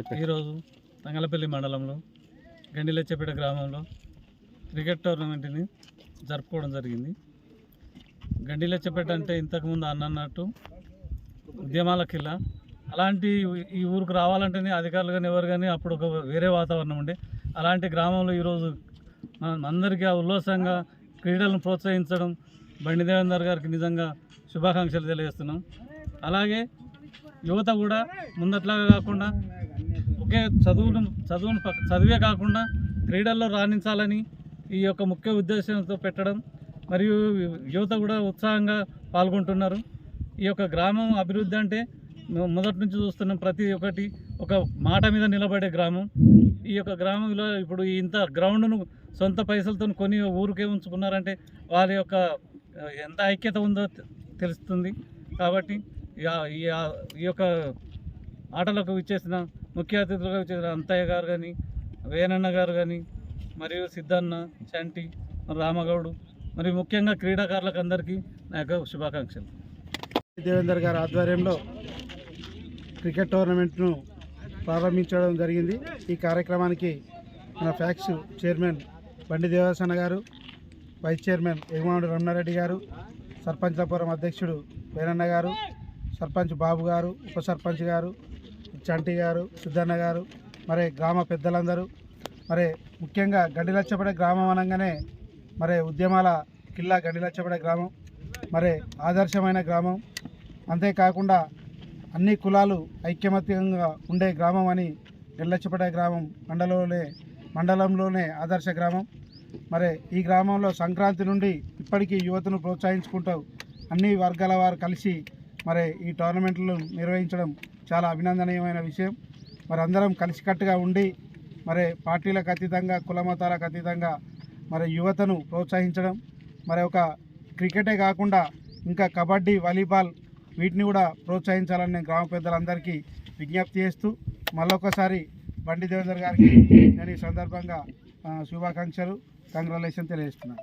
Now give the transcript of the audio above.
ఈరోజు తంగలపల్లి మండలంలో గండిలచ్చపేట గ్రామంలో క్రికెట్ టోర్నమెంట్ని జరుపుకోవడం జరిగింది. గండిలెచ్చపేట అంటే ఇంతకుముందు అన్నట్టు ఉద్యమాల కిల్లా. అలాంటి ఈ ఊరికి రావాలంటేనే అధికారులు కానీ ఎవరు కానీ అప్పుడు ఒక వేరే వాతావరణం ఉండే. అలాంటి గ్రామంలో ఈరోజు మనం అందరికీ ఆ ఉల్లాసంగా క్రీడలను ప్రోత్సహించడం బండి దేవేందర్ గారికి నిజంగా శుభాకాంక్షలు తెలియజేస్తున్నాం. అలాగే యువత కూడా ముందట్లాగా కాకుండా ఒకే చదువును చదువును చదివే కాకుండా క్రీడల్లో రాణించాలని ఈ యొక్క ముఖ్య ఉద్దేశంతో పెట్టడం మరియు యువత కూడా ఉత్సాహంగా పాల్గొంటున్నారు. ఈ యొక్క గ్రామం అభివృద్ధి అంటే మొదటి నుంచి చూస్తున్నాం ప్రతి ఒక్కటి ఒక మాట మీద నిలబడే గ్రామం. ఈ యొక్క గ్రామంలో ఇప్పుడు ఇంత గ్రౌండ్ను సొంత పైసలతో కొని ఊరికే ఉంచుకున్నారంటే వారి యొక్క ఎంత ఐక్యత ఉందో తెలుస్తుంది. కాబట్టి ఈ ఈ యొక్క ఆటలకు ఇచ్చేసిన ముఖ్య అతిథులుగా ఇచ్చేసిన అంతయ్య గారు కానీ వేనన్న గారు కానీ మరియు సిద్ధన్న చంటి రామగౌడు మరియు ముఖ్యంగా క్రీడాకారులకు అందరికీ నా యొక్క శుభాకాంక్షలు. దేవేందర్ గారి ఆధ్వర్యంలో క్రికెట్ టోర్నమెంట్ను ప్రారంభించడం జరిగింది. ఈ కార్యక్రమానికి మన ఫ్యాక్స్ చైర్మన్ బండి దేవసన్న గారు వైస్ చైర్మన్ ఎగుమాడు రమణారెడ్డి గారు సర్పంచ్లపురం అధ్యక్షుడు వేరన్న గారు సర్పంచ్ బాబు గారు ఉప సర్పంచ్ గారు చంటి గారు సిద్ధన్న గారు మరి గ్రామ పెద్దలందరూ మరి ముఖ్యంగా గండిలచ్చపడే గ్రామం అనగానే మరి ఉద్యమాల కిల్లా గండిలచ్చపడే గ్రామం మరి ఆదర్శమైన గ్రామం. అంతేకాకుండా అన్ని కులాలు ఐక్యమత్యంగా ఉండే గ్రామం అని గెల్లచ్చిపేట గ్రామం మండలంలోనే మండలంలోనే ఆదర్శ గ్రామం. మరి ఈ గ్రామంలో సంక్రాంతి నుండి ఇప్పటికీ యువతను ప్రోత్సహించుకుంటూ అన్ని వర్గాల వారు కలిసి మరి ఈ టోర్నమెంట్లు నిర్వహించడం చాలా అభినందనీయమైన విషయం. మరి అందరం కలిసికట్టుగా ఉండి మరి పార్టీలకు అతీతంగా కులమతాలకు అతీతంగా మరి యువతను ప్రోత్సహించడం మరి ఒక క్రికెటే కాకుండా ఇంకా కబడ్డీ వాలీబాల్ వీటిని కూడా ప్రోత్సహించాలని నేను గ్రామ పెద్దలందరికీ విజ్ఞప్తి చేస్తూ మళ్ళొకసారి బండి దేవేందర్ గారికి నేను ఈ సందర్భంగా శుభాకాంక్షలు కంగ్రాలేషన్ తెలియజేస్తున్నాను.